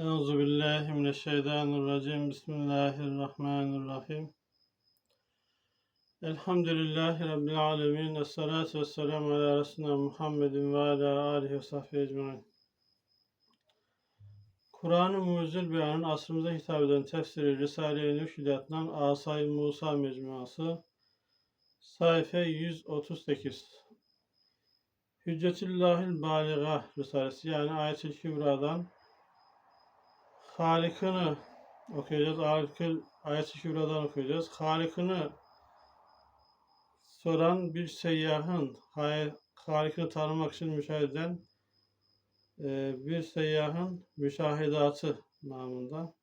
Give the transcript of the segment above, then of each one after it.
Euzu billahi mineşşeytanirracim. Bismillahirrahmanirrahim. Elhamdülillahi rabbil alamin. Essalatu vesselamu ala resulina Muhammedin ve ala alihi ve sahbihi ecmaîn. Kur'an-ı Mucizül Beyan'ın asrımıza hitap eden tefsiri Risale-i Nüşidat'tan Asay Musa Mecmuası sayfa 138 Hüccetillahil Baliga Risalesi yani Ayet-i Kübra'dan Halikını okuyacağız. Halikı, Ayet-i Kübra'dan okuyacağız. Halikını soran bir seyyahın Halikini tanımak için müşahede eden e, bir seyyahın müşahidatı namında.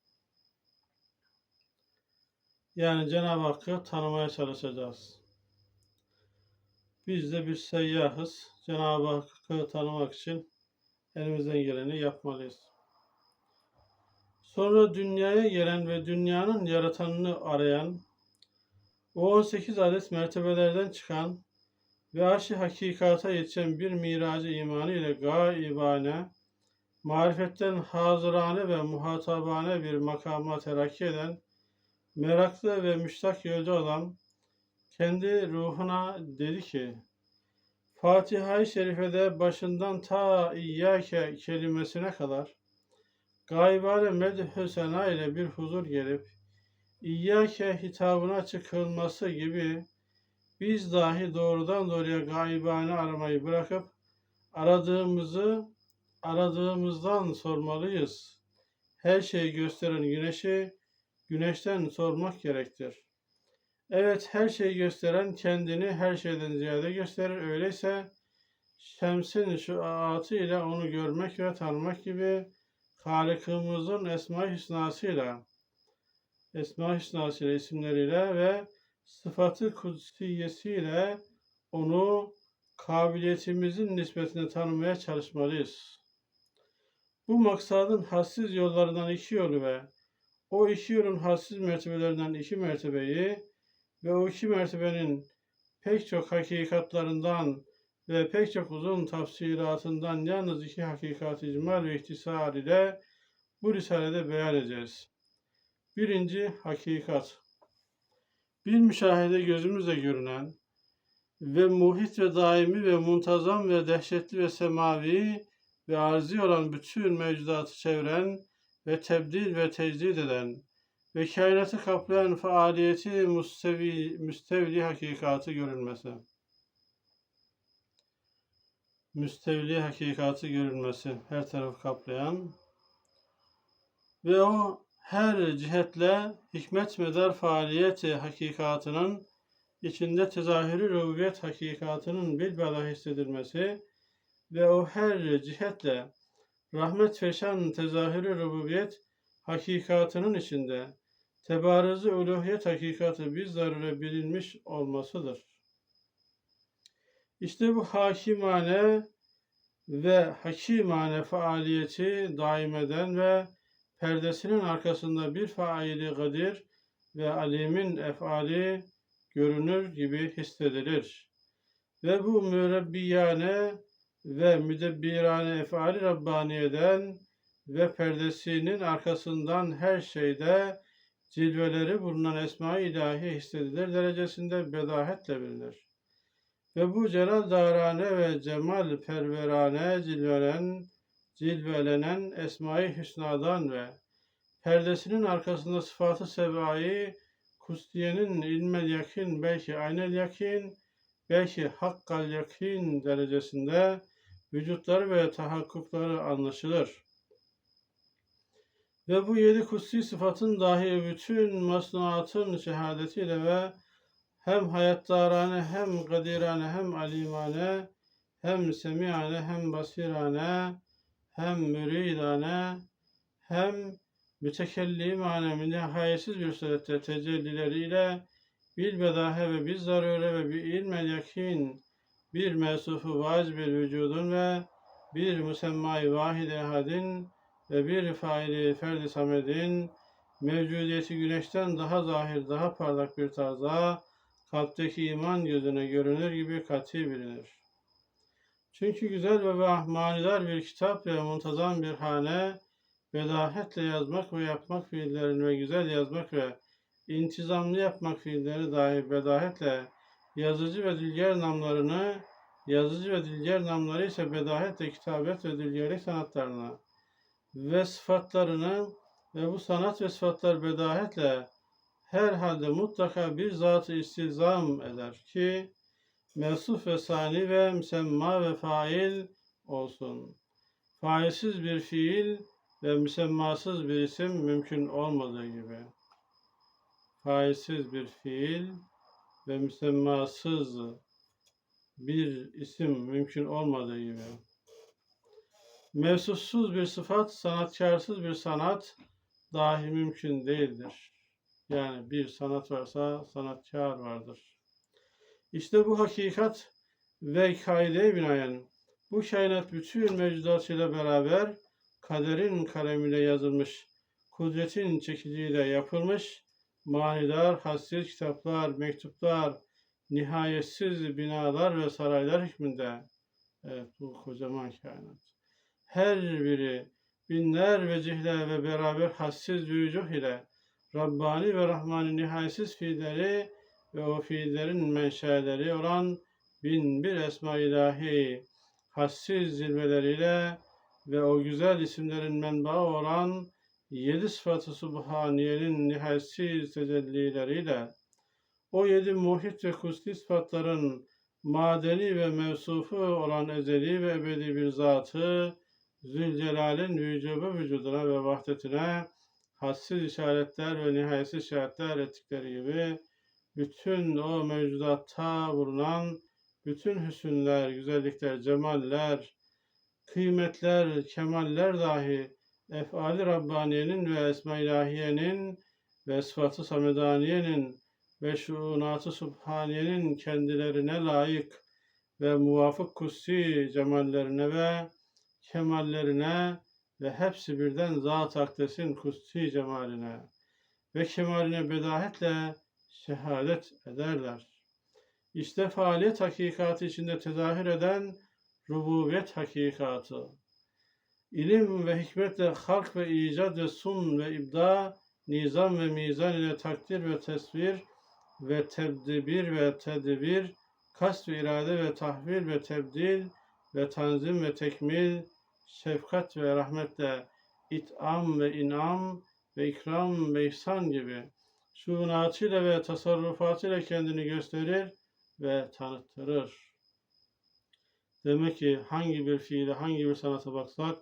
Yani Cenab-ı Hakk'ı tanımaya çalışacağız. Biz de bir seyyahız. Cenab-ı Hakk'ı tanımak için elimizden geleni yapmalıyız. Sonra dünyaya gelen ve dünyanın yaratanını arayan, o 18 adet mertebelerden çıkan ve aşı hakikata yetişen bir miracı imanı ile gaibane, marifetten hazırane ve muhatabane bir makama terakki eden, meraklı ve müştak yolcu olan, kendi ruhuna dedi ki, Fatiha-i Şerife'de başından ta İyyâke kelimesine kadar gaybane medhü sena ile bir huzur gelip İyyâke hitabına çıkılması gibi biz dahi doğrudan doğruya gaybane aramayı bırakıp aradığımızı aradığımızdan sormalıyız. Her şeyi gösteren güneşi güneşten sormak gerektir. Evet her şeyi gösteren kendini her şeyden ziyade gösterir. Öyleyse şemsin şu ile onu görmek ve tanımak gibi Halikimizin Esma-i Hüsnasıyla Esma-i Hüsnasıyla isimleriyle ve sıfatı kudsiyesiyle onu kabiliyetimizin nispetine tanımaya çalışmalıyız. Bu maksadın hassiz yollarından iki yolu ve o iki yolun hassiz mertebelerinden iki mertebeyi ve o iki mertebenin pek çok hakikatlarından ve pek çok uzun tafsiratından yalnız iki hakikat icmal ve ihtisar ile bu risalede beyan edeceğiz. Birinci hakikat. Bir müşahede gözümüzle görünen ve muhit ve daimi ve muntazam ve dehşetli ve semavi ve arzi olan bütün mevcudatı çeviren ve tebdil ve tecdid eden ve kainatı kaplayan faaliyeti müstevi, müstevli hakikatı görülmesi müstevli hakikatı görülmesi, her tarafı kaplayan ve o her cihetle hikmet medar faaliyeti hakikatının içinde tezahürü rububiyet hakikatının bilbala hissedilmesi ve o her cihetle rahmet feşan tezahürü rububiyet hakikatının içinde tebarızı uluhiyet hakikatı bizzarure bilinmiş olmasıdır. İşte bu hakimane ve hakimane faaliyeti daim eden ve perdesinin arkasında bir faili kadir ve alimin efali görünür gibi hissedilir. Ve bu mürebbiyane ve müdebbirane efali Rabbaniye'den ve perdesinin arkasından her şeyde cilveleri bulunan esma-i ilahi hissedilir derecesinde bedahetle bilinir. Ve bu celal darane ve cemal perverane cilvelen, cilvelenen Esma-i Hüsna'dan ve perdesinin arkasında sıfatı sevai kustiyenin ilmel yakin belki aynel yakin belki hakkal yakin derecesinde vücutları ve tahakkukları anlaşılır. Ve bu yedi kutsi sıfatın dahi bütün masnuatın şehadetiyle ve hem hayattarane hem kadirane hem alimane hem semiane hem basirane hem müridane hem mütekellimane nihayetsiz bir surette tecellileriyle bil bedahe ve biz zarure ve bir ilmel yakin bir mesufu vaz bir vücudun ve bir musemmayı vahid ehadin ve bir faili ferdi samedin. Mevcudiyeti güneşten daha zahir, daha parlak bir tarzda kalpteki iman gözüne görünür gibi kat'i bilinir. Çünkü güzel ve manidar bir kitap ve muntazam bir hane bedahetle yazmak ve yapmak fiillerini ve güzel yazmak ve intizamlı yapmak fiilleri dahi bedahetle yazıcı ve dilger namlarını yazıcı ve dilger namları ise bedahetle kitabet ve dilgerlik sanatlarına ve sıfatlarını ve bu sanat ve sıfatlar bedahetle herhalde mutlaka bir zatı istilzam eder ki mevsuf ve sani ve müsemma ve fail olsun. Failsiz bir fiil ve müsemmasız bir isim mümkün olmadığı gibi. Failsiz bir fiil ve müsemmasız bir isim mümkün olmadığı gibi. Mevsufsuz bir sıfat, sanatkarsız bir sanat dahi mümkün değildir. Yani bir sanat varsa sanatkar vardır. İşte bu hakikat ve kaideye binaen bu kainat bütün mevcudatıyla beraber kaderin kalemiyle yazılmış, kudretin çekiciyle yapılmış, manidar, hassiz kitaplar, mektuplar, nihayetsiz binalar ve saraylar hükmünde. Evet bu kocaman kainat. Her biri binler vecihle ve beraber hassiz vücuh ile Rabbani ve Rahmani nihayetsiz fiilleri ve o fiillerin menşeleri olan bin bir esma ilahi hassiz zirveleriyle ve o güzel isimlerin menbaı olan yedi sıfatı subhaniyenin nihayetsiz tecellileriyle o yedi muhit ve kutsi sıfatların madeni ve mevsufu olan ezeli ve ebedi bir zatı Zülcelal'in vücubu vücuduna ve vahdetine hassiz işaretler ve nihayetsiz işaretler ettikleri gibi bütün o mevcudatta bulunan bütün hüsünler, güzellikler, cemaller, kıymetler, kemaller dahi efali Rabbaniye'nin ve Esma-i İlahiye'nin ve sıfatı Samedaniye'nin ve şuunatı Subhaniye'nin kendilerine layık ve muvafık kutsi cemallerine ve kemallerine ve hepsi birden zat akdesin kutsi cemaline ve kemaline bedahetle şehadet ederler. İşte faaliyet hakikati içinde tezahür eden rububiyet hakikatı. İlim ve hikmetle halk ve icat ve sun ve ibda, nizam ve mizan ile takdir ve tesvir ve tedbir ve tedbir, kast ve irade ve tahvil ve tebdil ve tanzim ve tekmil, şefkat ve rahmetle it'am ve inam ve ikram ve ihsan gibi şuunatıyla ve tasarrufatıyla kendini gösterir ve tanıttırır. Demek ki hangi bir fiile, hangi bir sanata baksak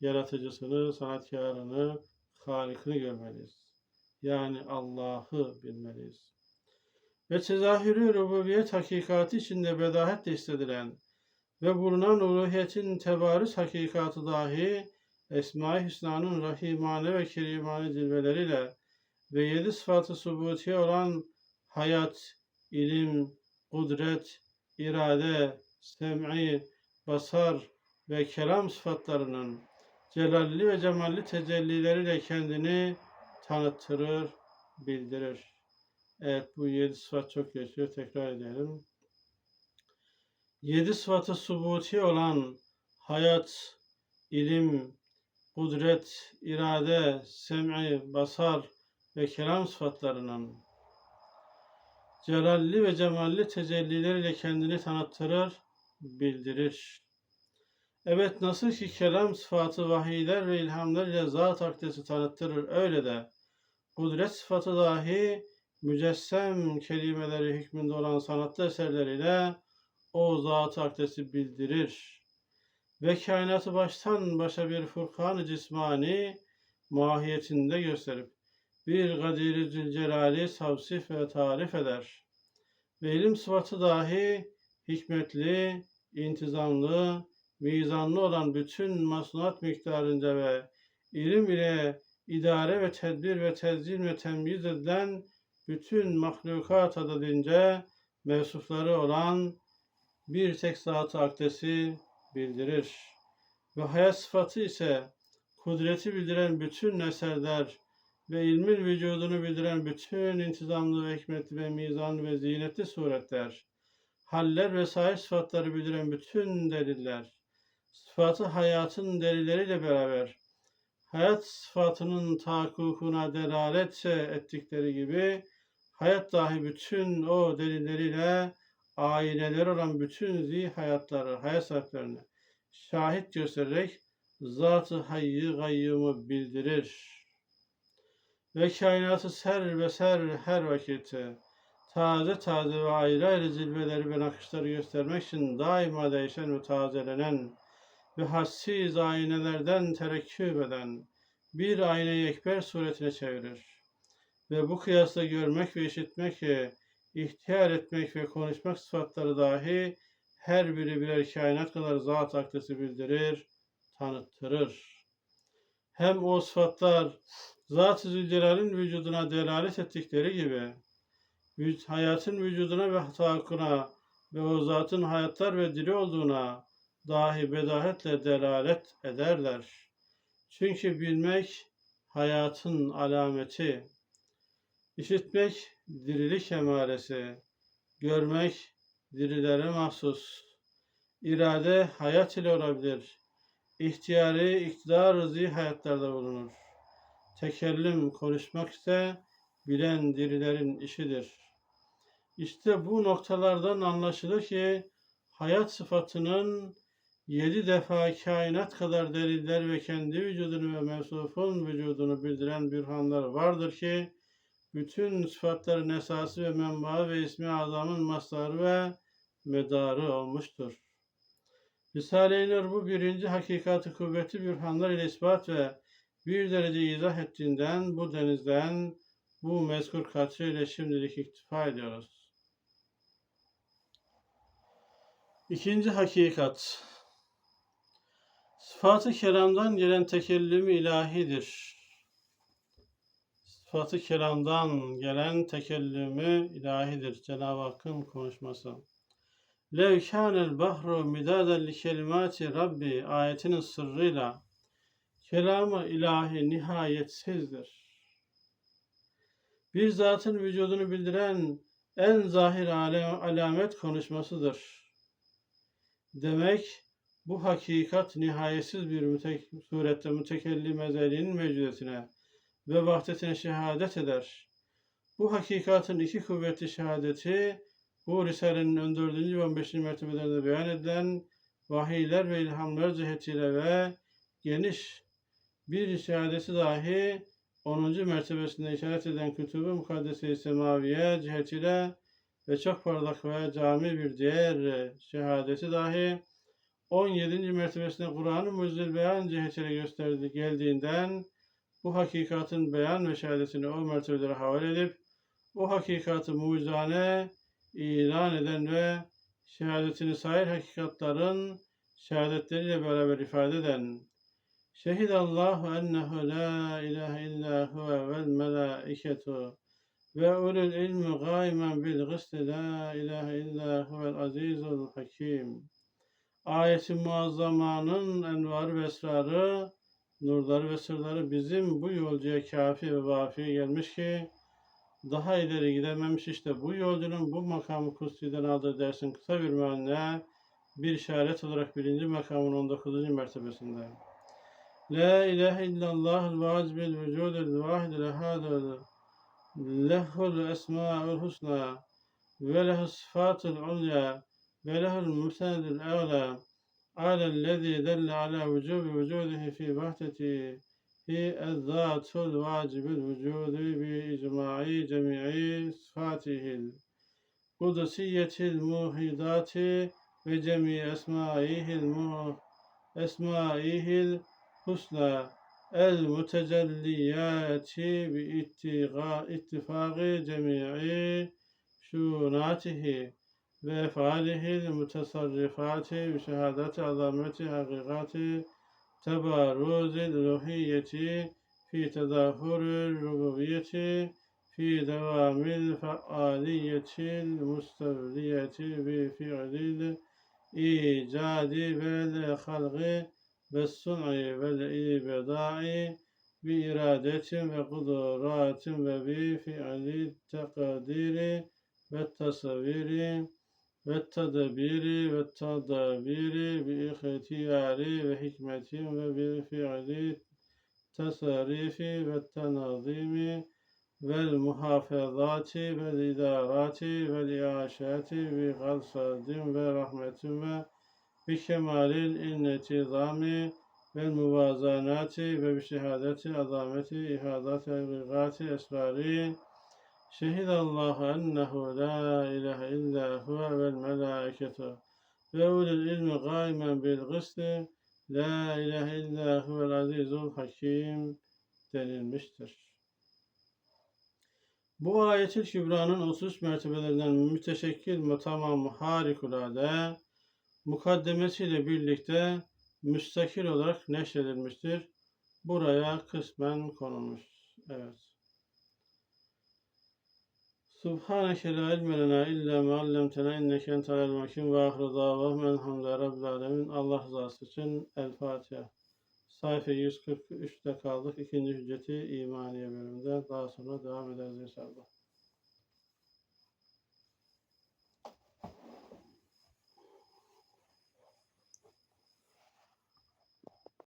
yaratıcısını, sanatkarını, halikini görmeliyiz. Yani Allah'ı bilmeliyiz. Ve tezahürü rububiyet hakikati içinde bedahetle hissedilen ve bulunan uluhiyetin tebarüz hakikatı dahi Esma-i Hüsna'nın rahimane ve kerimane cilveleriyle ve yedi sıfatı subutiye olan hayat, ilim, kudret, irade, sem'i, basar ve kelam sıfatlarının celalli ve cemalli tecellileriyle kendini tanıtırır, bildirir. Evet bu yedi sıfat çok geçiyor. Tekrar edelim. Yedi sıfatı subuti olan hayat, ilim, kudret, irade, sem'i, basar ve kelam sıfatlarının celalli ve cemalli tecellileriyle kendini tanıttırır, bildirir. Evet nasıl ki kelam sıfatı vahiyler ve ilhamlar ile zat akdesi tanıttırır öyle de kudret sıfatı dahi mücessem kelimeleri hükmünde olan sanatlı eserleriyle o zat akdesi bildirir. Ve kainatı baştan başa bir furkan cismani mahiyetinde gösterip bir Kadir-i Zülcelal'i tavsif ve tarif eder. Ve ilim sıfatı dahi hikmetli, intizamlı, mizanlı olan bütün masnuat miktarınca ve ilim ile idare ve tedbir ve tezyin ve temyiz edilen bütün mahlukat adedince mevsufları olan bir tek zat-ı akdesi bildirir. Ve hayat sıfatı ise kudreti bildiren bütün eserler ve ilmin vücudunu bildiren bütün intizamlı ve hikmetli ve mizanlı ve zinetli suretler, haller ve sair sıfatları bildiren bütün deliller, sıfatı hayatın delilleriyle beraber hayat sıfatının tahakkukuna delalet ettikleri gibi hayat dahi bütün o delilleriyle aileler olan bütün zi hayatları, hayat sahiplerini şahit göstererek Zat-ı Hayy-i Gayyum'u bildirir. Ve kainatı ser ve ser her vakitte taze taze ve ayrı ayrı zilveleri ve nakışları göstermek için daima değişen ve tazelenen ve hassiz aynelerden terekküp eden bir ayna ekber suretine çevirir. Ve bu kıyasla görmek ve işitmek, ihtiyar etmek ve konuşmak sıfatları dahi her biri birer kainat kadar zat akdesi bildirir, tanıttırır. Hem o sıfatlar Zat-ı Zülcelal'in vücuduna delalet ettikleri gibi hayatın vücuduna ve tahakkuna ve o zatın hayatlar ve dili olduğuna dahi bedahetle delalet ederler. Çünkü bilmek hayatın alameti, işitmek dirilik emaresi, görmek dirilere mahsus, irade hayat ile olabilir, ihtiyari iktidar rızı hayatlarda bulunur. Tekellüm konuşmak ise bilen dirilerin işidir.'' İşte bu noktalardan anlaşılır ki hayat sıfatının yedi defa kainat kadar deliller ve kendi vücudunu ve mevsufun vücudunu bildiren bürhanlar vardır ki bütün sıfatların esası ve menbaı ve ismi azamın mastarı ve medarı olmuştur. Risale-i bu birinci hakikati kuvveti bürhanlar ile ispat ve bir derece izah ettiğinden bu denizden bu mezkur katı ile şimdilik iktifa ediyoruz. İkinci hakikat. Sıfat-ı kelamdan gelen tekellüm ilahidir. Sıfat-ı kelamdan gelen tekellümü ilahidir. Cenab-ı Hakk'ın konuşması. Lev kânel bahru midaden li kelimati Rabbi ayetinin sırrıyla kelamı ilahi nihayetsizdir. Bir zatın vücudunu bildiren en zahir alamet konuşmasıdır demek bu hakikat nihayetsiz bir mütek surette mütekellim ezeliğinin mevcudiyetine ve vahdetine şehadet eder. Bu hakikatın iki kuvvetli şehadeti bu Risale'nin ön 4. ve 15. mertebelerinde beyan edilen vahiyler ve ilhamlar cihetiyle ve geniş bir şehadeti dahi 10. mertebesinde işaret eden Kütüb-ü Mukaddese-i Semaviye cihetiyle ve çok parlak ve cami bir diğer şehadeti dahi 17. mertebesinde Kur'an-ı Muzzil beyan cihetiyle gösterdi geldiğinden bu hakikatın beyan ve şehadetini o mertebelere havale edip o hakikatı mucizane ilan eden ve şehadetini sair hakikatların şehadetleriyle beraber ifade eden Şehidallahu ennehu la ilahe illa huve vel melaiketu ve ulul ilmi gaimen bil gısti la ilahe illa huvel azizul hakim. Ayeti muazzamanın envar ve esrarı, nurları ve sırları bizim bu yolcuya kafi ve vafi gelmiş ki daha ileri gidememiş işte bu yolcunun bu makamı kutsiden aldığı dersin kısa bir mühendiğine bir işaret olarak birinci makamın 19. mertebesinde. La ilahe illallah el vacibel vücud el vahid el ehad lehul esma'ul husna ve lehus sıfatul ulya ve lehul müsenedül evla على الذي دل على وجوب وجوده في وحدته في الذات الواجب الوجود بإجماع جميع صفاته القدسية الموحدات وجميع أسمائه المو أسمائه الحسنى المتجليات باتفاق جميع شؤوناته وأفعاله المتصرفات بشهادة عظمة حقيقات تبارز الألوهية في تظاهر الربوبية في دوام الفعالية المستولية بفعل الإيجاد والخلق والصنع والإبداع بإرادة وقدرات وبفعل التقدير والتصوير والتدبير والتدابير باختيار وحكمة وبفعل التصاريف والتنظيم والمحافظات والإدارات والإعاشات بغرصة ورحمة وبكمال الانتظام والموازنات وبشهادة عظمة إحاطة بغات أسرار شهد الله أنه لا إله إلا هو والملائكة وأولي العلم قائما بالقسط La ilahe illa huvel azizul hakim denilmiştir. Bu ayet-i kübranın 33 mertebelerinden müteşekkil ve tamam harikulade mukaddemesiyle birlikte müstakil olarak neşredilmiştir. Buraya kısmen konulmuş. Evet. Subhaneke la ilme lena illa ma allamtena inneke entel alimul hakim ve ahire davahum elhamdülillahi rabbil alemin. Allah rızası için El Fatiha. Sayfa 143'te kaldık. İkinci hücceti imaniye bölümünde. Daha sonra devam ederiz inşallah.